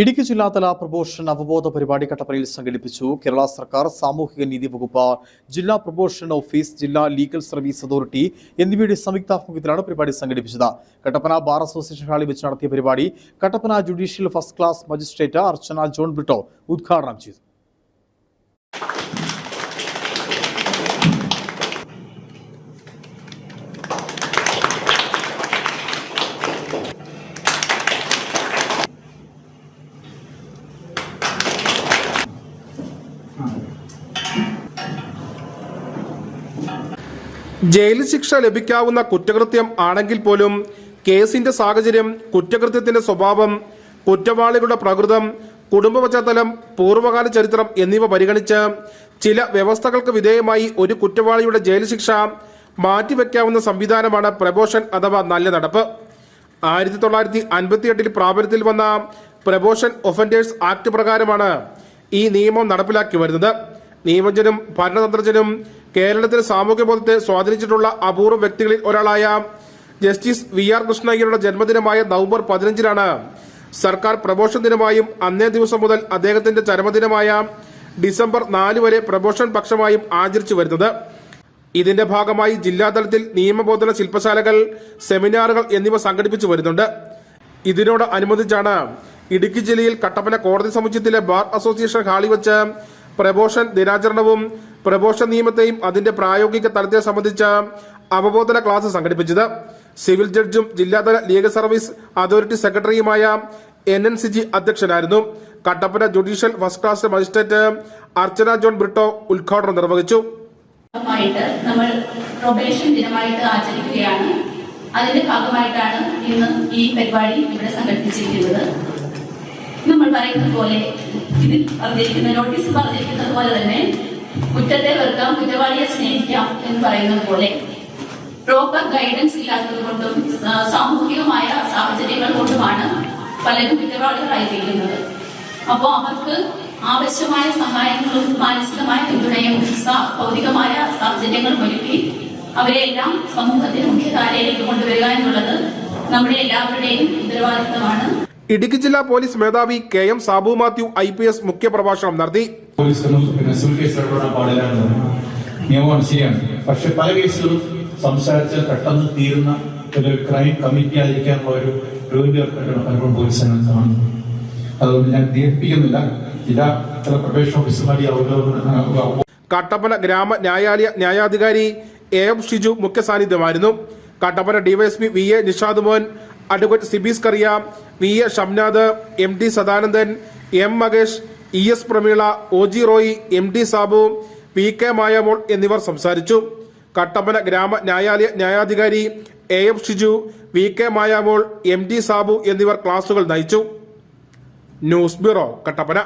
ഇടുക്കി ജില്ലാതല പ്രബോഷൻ അവബോധ പരിപാടി കട്ടപ്പനയിൽ സംഘടിപ്പിച്ചു. കേരള സർക്കാർ സാമൂഹിക നീതി വകുപ്പ് ജില്ലാ പ്രബോഷൻ ഓഫീസ് ജില്ലാ ലീഗൽ സർവീസ് അതോറിറ്റി എന്നിവയുടെ സംയുക്താഭിമുഖ്യത്തിലാണ് പരിപാടി സംഘടിപ്പിച്ചത്. കട്ടപ്പന ബാർ അസോസിയേഷൻ ഹാളിൽ വെച്ച് നടത്തിയ പരിപാടി Kattappana judicial first class magistrate Archana John Britto ഉദ്ഘാടനം ചെയ്തു. ജയിൽ ശിക്ഷ ലഭിക്കാവുന്ന കുറ്റകൃത്യം ആണെങ്കിൽ പോലും കേസിന്റെ സാഹചര്യം കുറ്റകൃത്യത്തിന്റെ സ്വഭാവം കുറ്റവാളികളുടെ പ്രകൃതം കുടുംബ പശ്ചാത്തലം പൂർവകാല ചരിത്രം എന്നിവ പരിഗണിച്ച് ചില വ്യവസ്ഥകൾക്ക് വിധേയമായി ഒരു കുറ്റവാളിയുടെ ജയിൽ ശിക്ഷ മാറ്റിവെക്കാവുന്ന സംവിധാനമാണ് പ്രബോഷൻ അഥവാ നല്ല നടപ്പ്. ആയിരത്തി തൊള്ളായിരത്തി അൻപത്തി എട്ടിൽ പ്രാബല്യത്തിൽ വന്ന പ്രബോഷൻ ഒഫൻഡേഴ്സ് ആക്ട് പ്രകാരമാണ് ഈ നിയമം നടപ്പിലാക്കി വരുന്നത്. നിയമജ്ഞനും ഭരണതന്ത്രജ്ഞനും കേരളത്തിലെ സാമൂഹ്യ ബോധത്തെ സ്വാധീനിച്ചിട്ടുള്ള അപൂർവ വ്യക്തികളിൽ ഒരാളായ ജസ്റ്റിസ് വി ആർ കൃഷ്ണയ്യരുടെ ജന്മദിനമായ നവംബർ പതിനഞ്ചിനാണ് സർക്കാർ പ്രമോഷൻ ദിനമായും അന്നേ ദിവസം മുതൽ അദ്ദേഹത്തിന്റെ ചരമദിനമായ ഡിസംബർ നാല് വരെ പ്രമോഷൻ പക്ഷമായും ആചരിച്ചു വരുന്നത്. ഇതിന്റെ ഭാഗമായി ജില്ലാതലത്തിൽ നിയമബോധന ശില്പശാലകൾ സെമിനാറുകൾ എന്നിവ സംഘടിപ്പിച്ചു വരുന്നുണ്ട്. ഇതിനോട് അനുബന്ധിച്ചാണ് ഇടുക്കി ജില്ലയിൽ കട്ടപ്പന കോടതി സമുച്ചയത്തിലെ ബാർ അസോസിയേഷൻ ഹാളിൽ വെച്ച് പ്രബോഷൻ ദിനാചരണവും പ്രബോഷൻ നിയമത്തെയും അതിന്റെ പ്രായോഗിക തലത്തെ സംബന്ധിച്ച അവബോധന ക്ലാസ് സംഘടിപ്പിച്ചത്. സിവിൽ ജഡ്ജും ജില്ലാതല ലീഗൽ സർവീസ് അതോറിറ്റി സെക്രട്ടറിയുമായ എൻ എൻ സി ജി അധ്യക്ഷനായിരുന്നു. Kattappana judicial first class magistrate Archana John Britto ഉദ്ഘാടനം നിർവഹിച്ചു. നമ്മൾ പ്രൊബേഷൻ ദിനമായിട്ട് ആചരിക്കുകയാണ്. അതിന്റെ ഭാഗമായിട്ടാണ് ഇന്ന് ഈ പരിപാടി ഇവിടെ സംഘടിപ്പിച്ചിരിക്കുന്നത്. നമ്മൾ പറയുന്നത് പോലെ ഇതിൽ പറഞ്ഞിരിക്കുന്ന നോട്ടീസ് പറഞ്ഞിരിക്കുന്നത് പോലെ തന്നെ കുറ്റത്തെ വെറുക്കാം കുറ്റവാളിയെ സ്നേഹിക്കാം എന്ന് പറയുന്നത് പോലെ പ്രോപ്പർ ഗൈഡൻസ് ഇല്ലാത്തത് കൊണ്ടും സാമൂഹികമായ സാഹചര്യങ്ങൾ കൊണ്ടുമാണ് പലരും കുറ്റവാളികളായി തീരുന്നത് അപ്പോൾ അവർക്ക് ആവശ്യമായ സഹായങ്ങളും മാനസികമായ പിന്തുണയും ഭൗതികമായ സാഹചര്യങ്ങളും ഒരുക്കി അവരെല്ലാം സമൂഹത്തിന്റെ മുഖ്യധാരയിലേക്ക് കൊണ്ടുവരിക എന്നുള്ളത് നമ്മുടെ എല്ലാവരുടെയും ഉത്തരവാദിത്തമാണ്. ഇടുക്കി ജില്ലാ പോലീസ് മേധാവി K M Sabu Mathew I P S മുഖ്യപ്രഭാഷണം നടത്തി. പോലീസൊന്നും പിന്നെ സിവിൽ കേസ് ഇടപെടാൻ പാടില്ല എന്ന് നിയമമാണ് ശരിയാണ്. പക്ഷെ പല കേസുകളും സംസാരിച്ച് പെട്ടെന്ന് തീരുന്ന ഒരു ക്രൈം കമ്മിറ്റി ആയിരിക്കാനുള്ള ഒരു രോഗികൾക്കായിട്ടാണ് പലപ്പോഴും പോലീസ് കാണുന്നത് കാണുന്നു. അതുകൊണ്ട് ഞാൻ ദീർഘിപ്പിക്കുന്നില്ല ജില്ലാ ചില പ്രൊബേഷൻ ഓഫീസർമാരി അവലോകന കട്ടപ്പന ഗ്രാമ ന്യായാലയ ന്യായാധികാരി എ എം ഷിജു മുഖ്യ സാന്നിധ്യമായിരുന്നു Kattappana DySP V A Nishad Mohan advocate Sibis Kariya V A Shamnath M T Sadanandan M Makesh E S Prameela O G Roy M D സാബുവും P K Mayamol എന്നിവർ സംസാരിച്ചു. കട്ടപ്പന ഗ്രാമ ന്യായാലയ ന്യായാധികാരി A M Shiju V K Mayamol M D Sabu എന്നിവർ ക്ലാസുകൾ നയിച്ചു. News bureau Kattappana.